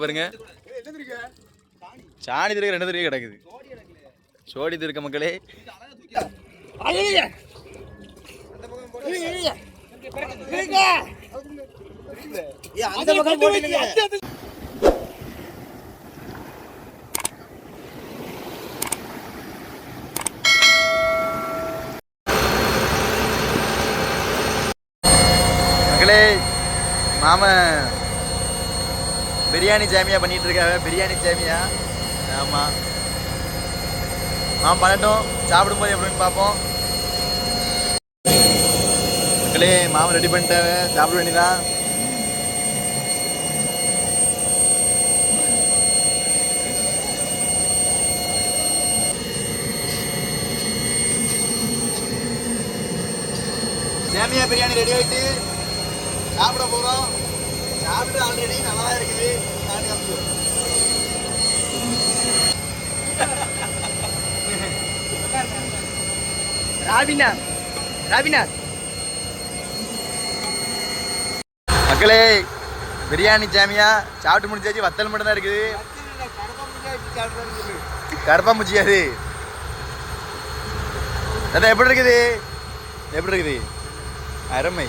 பாருங்க. சாணி திருக்க ரெண்டு திருக்க கிடக்குது. சோடி திருக்க மக்களே. அந்த பக்கம் போட்டுருங்க பிரியாணி ஜாமியா பண்ணிட்டு இருக்காங்க. பிரியாணி ஜாமியா. ஆமா. நான் பண்ணட்டும் சாப்பிடும்போது எப்படின்னு பார்ப்போம். மக்களே மாமன் ரெடி பண்ணிட்டாங்க. சாப்பிட வேண்டியதான் ஜாமியா பிரியாணி ரெடி ஆயிட்டு சாப்பிட போ சாப்பிட்டு ஆல்ரெடி நல்லா தான் இருக்குது. நான் ராபினா ராபினா. மக்களே பிரியாணி ஜாமியா சாப்பிட்டு முடிச்சாச்சு வத்தல் மட்டும் தான் இருக்குது. கருப்பாம்பூச்சி அது. அதான் எப்படி இருக்குது? எப்படி இருக்குது? அருமை.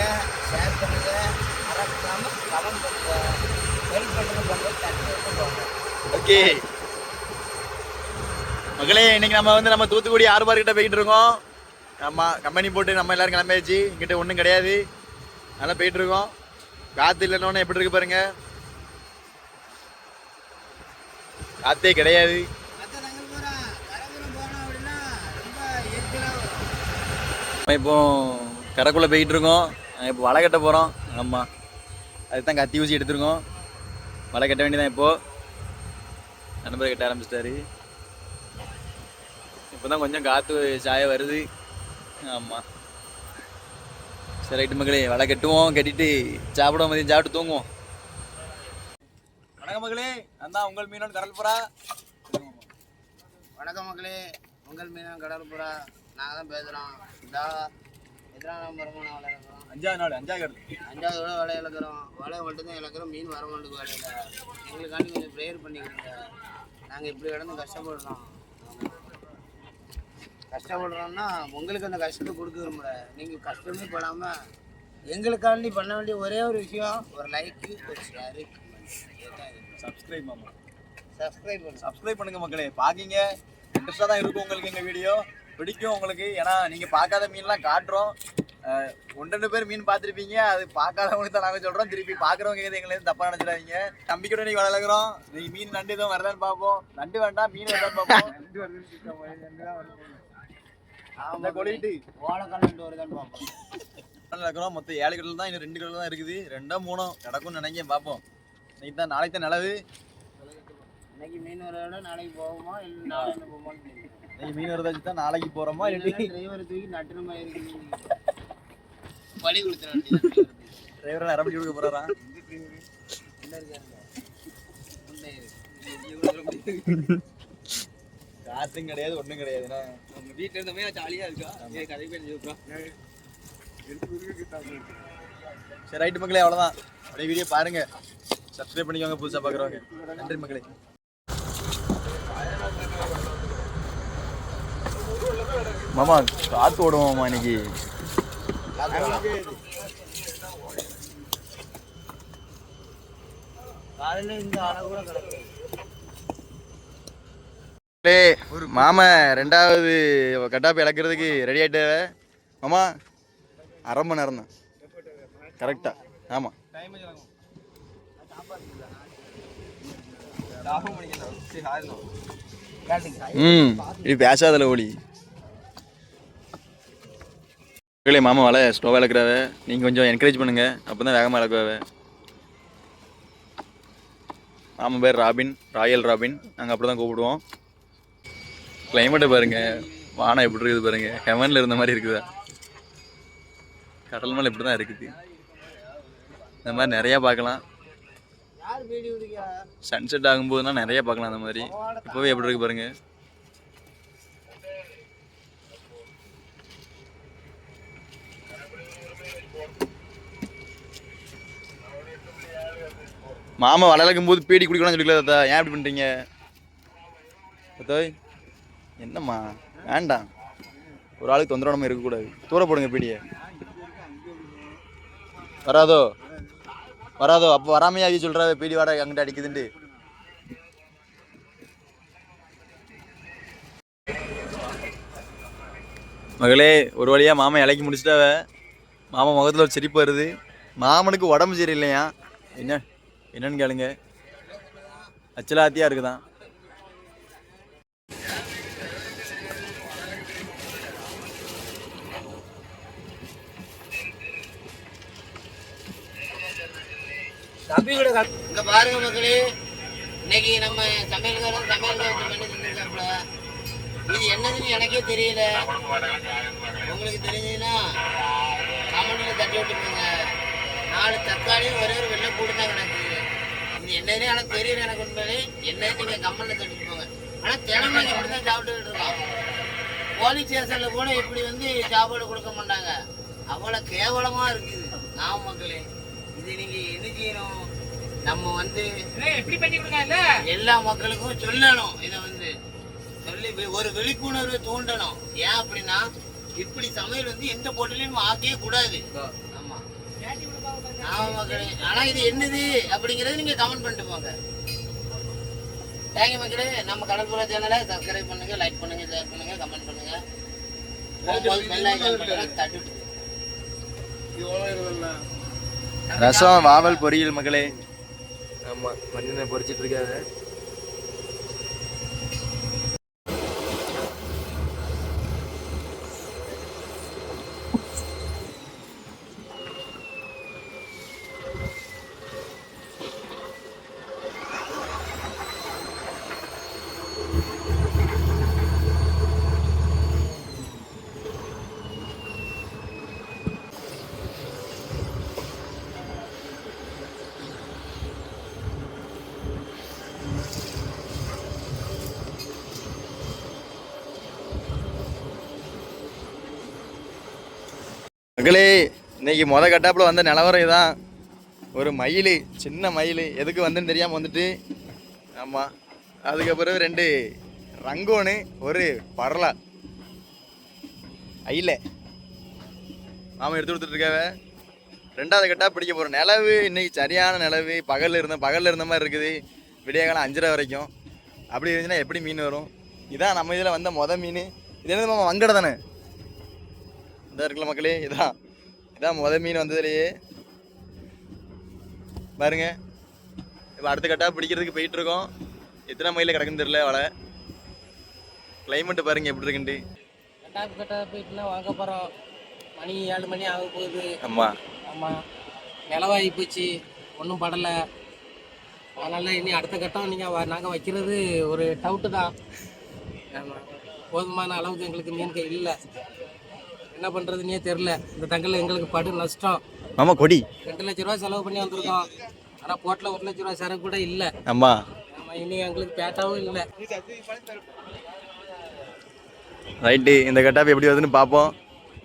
ஷேர் பண்ணுங்க மறக்காம கமெண்ட் ஹெல்ப் ஓகே. மக்களே இன்னைக்கு நம்ம வந்து நம்ம தூத்துக்குடி ஆறுபார் கிட்ட போயிட்டு இருக்கோம். நம்ம கம்பெனி போட்டு நம்ம எல்லாரும் கிளம்பியாச்சு. இங்கிட்ட ஒன்றும் கிடையாது. நல்லா போயிட்டு இருக்கோம். காத்து இல்லைன்னு எப்படி இருக்கு பாருங்க. காத்தே கிடையாது. இப்போ கரைக்குள்ளே போயிட்டு இருக்கோம். இப்போ வலை கட்ட போகிறோம் ஆமாம் அதுதான் கத்தி ஊசி எடுத்துருக்கோம். வலை கட்ட வேண்டியதான் இப்போது நண்பர் கட்ட ஆரம்பிச்சிட்டாரு. இப்போ தான் கொஞ்சம் காற்று சாய வருது. ஆமாம் சரி ரைட்டு மக்களே வலை கட்டுவோம். கட்டிட்டு சாப்பிடுவோம் மதியம் சாப்பிட்டு தூங்குவோம். வணக்கம் மகளே நான் தான் உங்கள் மீனோட கடல் புறா வணக்கம் மக்களே. உங்கள் மீனோட கடல் புறா நாங்கள் தான் பேசுகிறோம் இதா எத்தனாம் நான் வலை இழக்கிறோம் அஞ்சாவது நாள் அஞ்சாவது அஞ்சாவது விட வலை இழக்கிறோம். வலை மட்டும்தான் இழக்கிறோம். மீன் வர மாட்டேங்குது வலையில். எங்களுக்காண்டி கொஞ்சம் ப்ரேயர் பண்ணிக்கிறீங்க. நாங்கள் இப்படி கிடந்து கஷ்டப்படுறோம். கஷ்டப்படுறோம்னா உங்களுக்கு அந்த கஷ்டத்தை கொடுக்க விரும்பல. நீங்கள் கஷ்டமே படாமல் எங்களுக்காண்டி பண்ண வேண்டிய ஒரே ஒரு விஷயம் ஒரு லைக்கு ஒரு ஷேரு சப்ஸ்கிரைப் மாமா. சப்ஸ்கிரைப் பண்ணுங்க. சப்ஸ்கிரைப் பண்ணுங்க மக்களே. பாக்கிங்க. இன்ட்ரெஸ்டாக தான் இருக்கும் உங்களுக்கு எங்கள் வீடியோ பிடிக்கும் உங்களுக்கு. ஏன்னா நீங்கள் பார்க்காத மீன்லாம் காட்டுறோம். ஒன்று ரெண்டு பேர் மீன் பார்த்துருப்பீங்க. அது பார்க்காதவங்களுக்கு தான் நாங்கள் சொல்கிறோம் திருப்பி பார்க்குறவங்க எது எங்களுக்கு தப்பாக நினச்சிடாதீங்க. நம்பிக்கையோட நீங்கள் வளர்க்குறோம் நீங்கள் மீன் நண்டு எதுவும் வருதான்னு பார்ப்போம். நண்டு வேண்டாம் மீன் வருதான்னு பார்ப்போம். அந்த கொலிட்டு ஓலக்கல்லண்டு வருதான்னு பார்ப்போம் இருக்கிறோம். மொத்தம் ஏழு கடல் தான் இன்னும் ரெண்டு கடல் தான் இருக்குது. ரெண்டோ மூணோ கிடக்கும்னு நினைக்க பார்ப்போம். இன்னைக்கு தான் நாளைக்கு தான் நிலவு. இன்னைக்கு மீன் வர நாளைக்கு போவோமா இல்லை நாளைக்கு போவோமான்னு இன்னைக்கு மீன் வரதா வச்சு தான் நாளைக்கு போகிறோமா இல்லாட்டி டிரைவரை தூக்கி நட்டுனமா இருக்கு. பழி கொடுத்துட வேண்டியது டிரைவரை நரம்படி கொடுக்க போகிறாரா என்ன இருக்காருங்க உண்டை இருக்கு. காசும் கிடையாது. ஒன்றும் கிடையாதுண்ணா நம்ம வீட்டுல இருந்தமே ஜாலியா இருக்கா? கதை பேர் சொல்றோம் சரி ரைட்டு மக்களே அவ்வளோதான் அப்படியே வீடியோ பாருங்க. சப்ஸ்கிரைப் பண்ணிக்கோங்க புதுசாக பார்க்குறவங்க நன்றி மக்களே. மாமா இன்னைக்கு அளவு கூட கிடக்கு ஒரு மாமா ரெண்டாவது கட்டாப்பு இழக்கிறதுக்கு ரெடி ஆகிட்டு மாமா அரை மணி நேரம் தான் கரெக்டாக ஆமாம் ம் இது பேசாதல ஓலி மக்களே மாமா வலை ஸ்லோவாக இழக்கிறாவ நீங்கள் கொஞ்சம் என்கரேஜ் பண்ணுங்க. அப்போ தான் வேகமாக இழக்குவாவ மாமன் பேர் ராபின் ராயல் ராபின். நாங்கள் அப்படி தான் கூப்பிடுவோம். கிளைமேட்டை பாருங்க. வானம் எப்படி இருக்குது பாருங்க. ஹெவனில் இருந்த மாதிரி இருக்குதா. கடல் மேலே இப்படி தான் இருக்குது. இந்த மாதிரி நிறையா பார்க்கலாம். சன்செட் ஆகும்போதுனா நிறைய பார்க்கலாம் அந்த மாதிரி. இப்போவே எப்படி இருக்கு பாருங்க. மாமா வளர்க்கும் போது பீடி குடிக்கணும்னு சொல்லிக்கல தாத்தா. ஏன் இப்படி பண்ணுறீங்க தாத்தாய் என்னம்மா? வேண்டாம் ஒரு ஆளுக்கு தொந்தரவு நம்ம இருக்கக்கூடாது. தூர போடுங்க பீடியை. வராதோ? வராதோ? அப்போ வராமையா அவி சொல்கிறா பீடி வாடகை அங்கிட்ட அடிக்குதுண்டு மகளே ஒரு வழியாக மாமன் இலைக்கு முடிச்சிட்டாவ. மாமா முகத்தில் ஒரு சிரிப்பு வருது. மாமனுக்கு உடம்பு சரியில்லையா? என்ன? என்னன்னு கேளுங்க. அச்சலாத்தியா இருக்குதான். தம்பி கூட இங்க பாருங்க மக்களே. இன்னைக்கு நம்ம சமையல்காரன் தந்துருக்காப்புல இது என்னதுன்னு எனக்கே தெரியல. உங்களுக்கு தெரிஞ்சதுன்னா கமெண்ட்ல தட்டி விட்டுருங்க நாலு தக்காளியும் ஒரே ஒரு வெள்ளை தான் கிடக்கு. இது என்னதுன்னு எனக்கு தெரியல எனக்கு உண்மையிலே என்னது நீங்க கமெண்ட்ல தட்டி போங்க. ஆனா தினமும் இப்படி தான் சாப்பிட்டுக்கிட்டு இருக்கோம். போலீஸ் ஸ்டேஷன்ல கூட இப்படி வந்து சாப்பாடு கொடுக்க மாட்டாங்க. அவ்வளவு கேவலமா இருக்குது. ஆமா மக்களே இது நீங்க என்ன செய்யணும்? நம்ம வந்து எல்லா மக்களுக்கும் சொல்லணும் இதை வந்து. சொல்லி ஒரு விழிப்புணர்வு தூண்டணும். ஏன் அப்படின்னா இப்படி சமையல் வந்து எந்த போட்டிலையும் ஆக்கவே கூடாது. ஆனா இது என்னது அப்படிங்கறது நீங்க கமெண்ட் பண்ணிட்டு போங்க. தேங்க்யூ மக்களே. நம்ம கடற்புற சேனலை சப்ஸ்கிரைப் பண்ணுங்க லைக் பண்ணுங்க ஷேர் பண்ணுங்க கமெண்ட் பண்ணுங்க. ரசம் வாவல் பொரியல் மகளே ஆமாம் மண்ணெண்ணெய் பொரிச்சிட்டு இருக்காது மகளே இன்னைக்கு முத கட்டாப்பில் வந்த நிலவரம் இதான். ஒரு மயில் சின்ன மயில் எதுக்கு வந்துன்னு தெரியாமல் வந்துட்டு ஆமாம் அதுக்கப்புறம் ரெண்டு ரங்கோனு ஒரு பரலா. ஐல மாமா எடுத்து கொடுத்துட்ருக்காவ ரெண்டாவது கட்டாக பிடிக்க போகிறோம் நிலவு இன்றைக்கி சரியான நிலவு. பகலில் இருந்த பகலில் இருந்த மாதிரி இருக்குது. விடிய காலம் அஞ்சரை வரைக்கும். அப்படி இருந்துச்சுன்னா எப்படி மீன் வரும்? இதான் நம்ம இதில் வந்த மொதல் மீன். இது என்னது மாமா வங்கடை தானே? இதான் இருக்குல்ல மக்களே இதான். இதான் முத மீன் வந்ததுலேயே. பாருங்க. இப்போ அடுத்த கட்டா பிடிக்கிறதுக்கு போயிட்டு இருக்கோம் எத்தனை மைலில் கிடக்குன்னு தெரியல வலை. கிளைமேட்டு பாருங்க எப்படி இருக்குன்ட்டு. கட்டாப்பு கட்டாப்பு போயிட்டுலாம் வாங்க போகிறோம் மணி ஏழு மணி ஆக போகுது. ஆமாம் ஆமாம் நிலவாகி போச்சு. ஒன்றும் படலை. அதனால் இனி அடுத்த கட்டம் நீங்கள் நாங்கள் வைக்கிறது ஒரு டவுட்டு தான். ஆமாம் போதுமான அளவுக்கு எங்களுக்கு மீன்கள் இல்லை. என்ன பண்ணுறதுனே தெரில இந்த தங்கல் எங்களுக்கு படு நஷ்டம். ஆமாம் கொடி. ரெண்டு லட்ச ரூபா செலவு பண்ணி வந்திருக்கோம். ஆனால் போட்டில் ஒரு லட்ச ரூபா சரக்கு கூட இல்லை. ஆமாம் ஆமாம் இனி எங்களுக்கு பேட்டாவும் இல்லை. ரைட்டு இந்த கட்டாப் எப்படி வருதுன்னு பார்ப்போம்.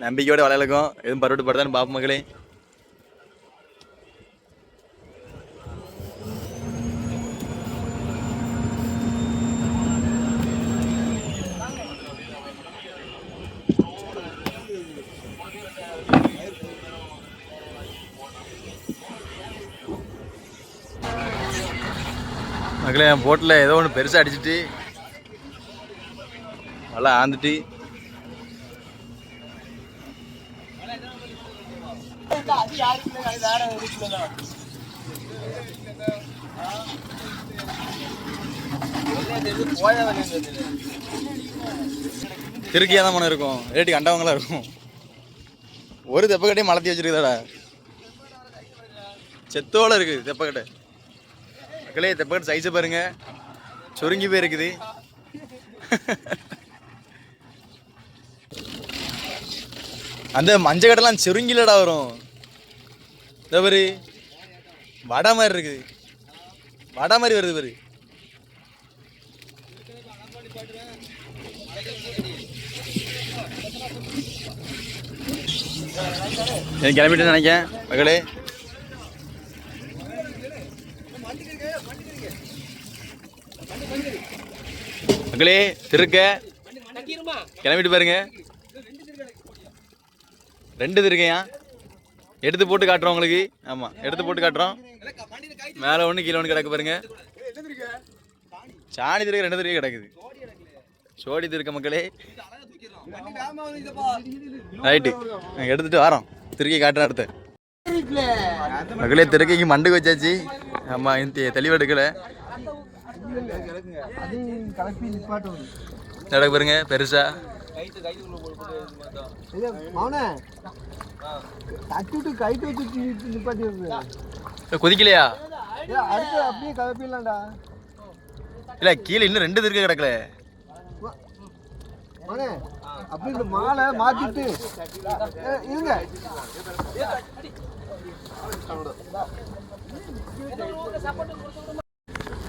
நம்பிக்கையோட விளையாடுக்கும் எதுவும் பருவட்டு படுதான்னு பார்ப்போம் மக்களே. மக்களே என் போட்டில் ஏதோ ஒன்று பெருசாக அடிச்சிட்டு. நல்லா ஆந்துட்டு. திருக்கியா தான் மனம் இருக்கும். ரேட்டு கண்டவங்களா இருக்கும். ஒரு தெப்பக்கட்டையும் மலர்த்தி வச்சிருக்குதாடா. செத்தோட இருக்குது தெப்பக்கட்டை. மக்களே தெப்பக்கட்டை சைஸை பாருங்க. சுருங்கி போயிருக்குது. அந்த மஞ்சள் கடைலாம் சுருங்கிலடா வரும். இந்த பாரு. வடை மாதிரி இருக்குது. வடை மாதிரி வருது பாரு. கிளம்பிட்டு நினைக்கேன் மகளே மக்களே திருக்க. கிளம்பிட்டு பாருங்க. ரெண்டு திருக்கையா? எடுத்து போட்டு காட்டுறோம் உங்களுக்கு. ஆமாம் எடுத்து போட்டு காட்டுறோம். மேலே ஒன்று கீழே ஒன்று கிடக்கு பாருங்க. சாணி திருக்க ரெண்டு திருக்க கிடக்குது. சோடி திருக்க மக்களே. ரைட்டு. நாங்கள் எடுத்துட்டு வரோம். திருக்கி காட்டுறேன் அடுத்து மக்களே திருக்கைக்கு மண்டுக்கு வச்சாச்சு. ஆமாம் தெளிவெடுக்கலை. நடக்கு பாருங்க பெருசா. மௌன ஏ, கொதிக்கலையா? அப்படியே கலப்பிடலாம்டா இல்லை கீழே இன்னும் ரெண்டு திருக்க கிடக்கல. மௌனே அப்படி இந்த மாலை மாத்திட்டு இருங்க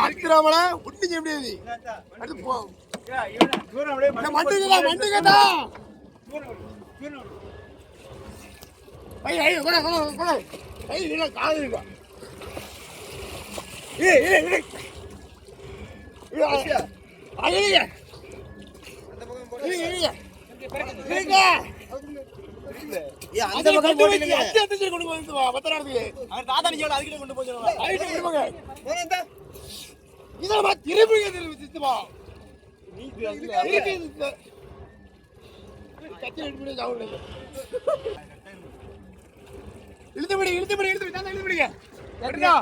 அடிக்கிறாமல ஒண்ணு செய்ய முடியாது அடுத்து போ. மண்டுங்கடா மண்டுங்கடா ஐய் ஐய் கூட கூட கூட. ஐய் இல்ல காது இருக்கா? ஏய் ஏய் ஏய் ஏய். ஐயா அந்த பக்கம் போட்டுருங்க கொண்டு வந்து பத்திராடுது அவர் தாத்தா நீங்க அதுக்கிட்ட கொண்டு போய் இதெல்லாம் திருப்பி சித்துமா இழுத்துபடி இழுத்துபடி இழுத்து தாத்தா இழுத்துபடிங்க எடுடா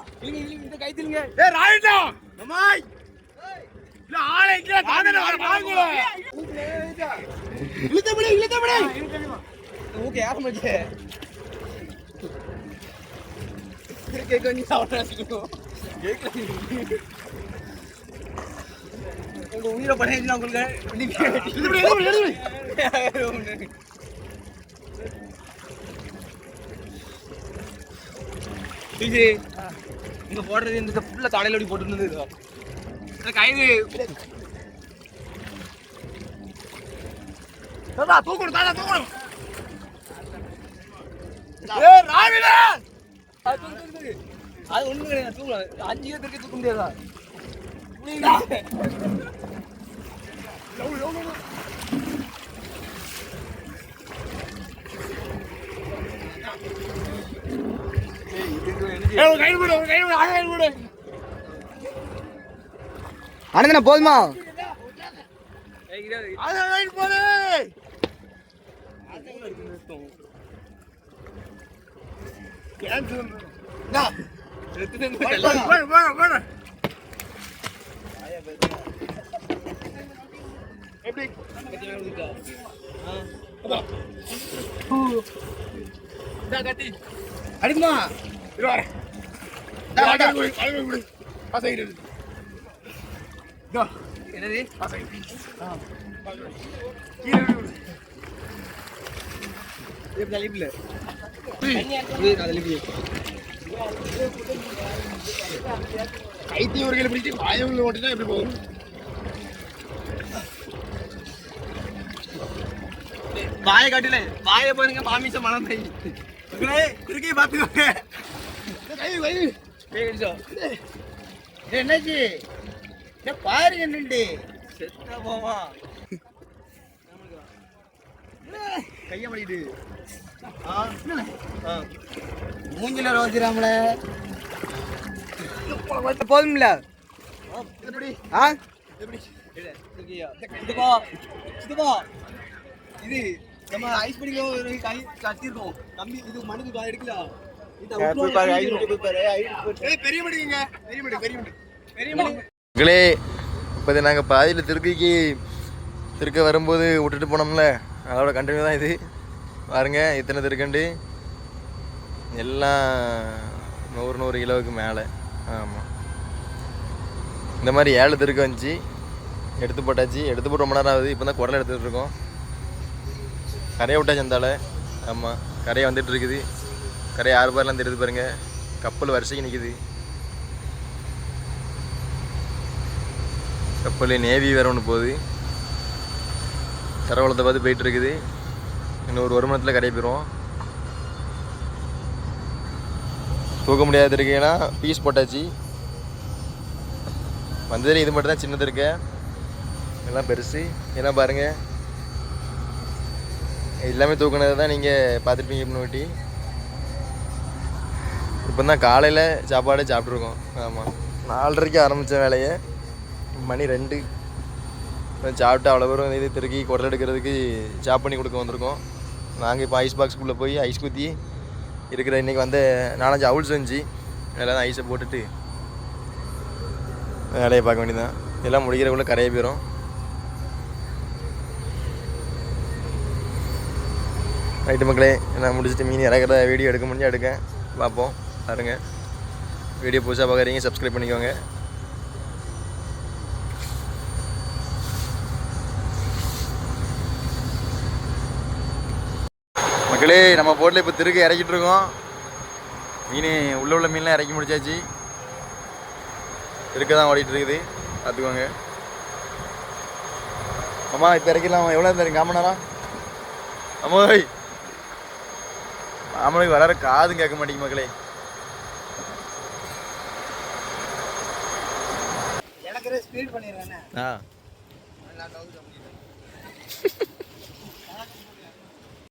இந்த கைத்திலுங்க ஏ ராயிட்டா அம்மாய். இல்ல ஆளை இல்ல தாதன வர வாங்குல இழுத்துபடி இழுத்துபடி மூக்கு யார மாட்டே கேட்க நீ சாப்பிட்றோம் உங்க உயிரை பண்ணி உங்களுக்கு? இது இங்க போடுறது இந்த ஃபுல்லா தலையில ஓடி போட்டுருந்தது கைது. தாதா தூக்கணும் தாதா தூக்கணும் ஏ ராவிடா அது ஒண்ணு கிடையாது தூக்கலாம் அஞ்சு பேருக்கு தூக்க முடியாதா? ஏ போதுமா? கேன்சல் போடு போடு போடு எப்படி அடிக்குமா இது வர அழகா விடு அழகா விடு பசங்க என்னது கீழே விடு எப்படி அழிப்பில்ல கைத்தி ஒரு கையில் பிடிச்சி பாயவங்களை ஓட்டினா எப்படி போகும்? வாயை காட்டல வாயை பாருங்க மாமிச மனம் தை. திருக்கி பார்த்துக்கோங்க கை பேடிச்சோ என்னாச்சு ஏ, பாரு என்னண்டு? செத்தா போமா கைய மடிட்டு மூஞ்சில ரோஜிராமல போதும்ல. ஆ? எப்படி? சித்தப்பா சித்தப்பா இது நம்ம ஐஸ் ஒரு கை கட்டிருக்கோம். தம்பி இது மனுக்கு கா- எடுக்கல மக்களே இப்போ நாங்கள் பாதியில் திருக்கைக்கு திருக்க வரும்போது விட்டுட்டு போனோம்ல. அதோட கண்டினியூ தான் இது. பாருங்க இத்தனை திருக்கண்டு எல்லாம் நூறு நூறு கிலோவுக்கு மேலே. ஆமாம் இந்த மாதிரி ஏழு திருக்க வந்துச்சு. எடுத்து போட்டாச்சு. எடுத்து போட்டு ரொம்ப நேரம் ஆகுது. இப்போ தான் குடலை எடுத்துகிட்டு இருக்கோம். கரையை விட்டாச்சு அந்தால ஆமாம் கரையை வந்துட்டு இருக்குது. கரையை ஆறு பேர்லாம் தெரியுது பாருங்க. கப்பல் வரிசைக்கு நிற்கிது கப்பல் நேவி வேற ஒன்று போகுது. கரவளத்தை பார்த்து போயிட்டு இன்னும் ஒரு வருமானத்தில் மணி போயிடுவோம் தூக்க முடியாத இருக்கீங்கன்னா பீஸ் போட்டாச்சு. வந்ததில் இது மட்டும் தான் சின்னது இருக்க. எல்லாம் பெருசு. ஏன்னா பாருங்கள் எல்லாமே தூக்குனது தான் நீங்கள் பார்த்துருப்பீங்க முன்னாடி இப்போ தான் காலையில் சாப்பாடு சாப்பிட்ருக்கோம் ஆமாம் நாலரைக்கு ஆரம்பித்த வேலையை. மணி ரெண்டு சாப்பிட்டு அவ்வளோ பேரும் இது திருக்கி குடல் எடுக்கிறதுக்கு சாப் பண்ணி கொடுக்க வந்திருக்கோம். நாங்கள் இப்போ ஐஸ் பாக்ஸுக்குள்ளே போய் ஐஸ் குத்தி இருக்கிற இன்றைக்கி வந்து நாலஞ்சு அவுல் செஞ்சு எல்லாம் ஐஸை போட்டுட்டு வேலையை பார்க்க வேண்டியதான் எல்லாம் முடிக்கிறக்குள்ளே கரையை போயிடும் ரைட்டு மக்களே நான் முடிச்சுட்டு மீன் இறக்குற வீடியோ எடுக்க முடிஞ்சால் எடுக்க. பார்ப்போம். பாருங்கள் வீடியோ புதுசாக பார்க்குறீங்க சப்ஸ்கிரைப் பண்ணிக்கோங்க. மக்களே நம்ம போட்டில் இப்போ திருக்க இறக்கிட்டு இருக்கோம். மீன் உள்ள உள்ள மீன்லாம் இறக்கி முடிச்சாச்சு. திருக்க தான் ஓடிட்டு இருக்குது. பார்த்துக்கோங்க. அம்மா இப்போ இறக்கிடலாம்? எவ்வளோ இருந்தாரு காம நேரம் அம்மாய். மாமனுக்கு வளர காதும் கேட்க மாட்டேங்குது மக்களே. எனக்கு ஸ்பீட் பண்ணிடுறேன். ஆ.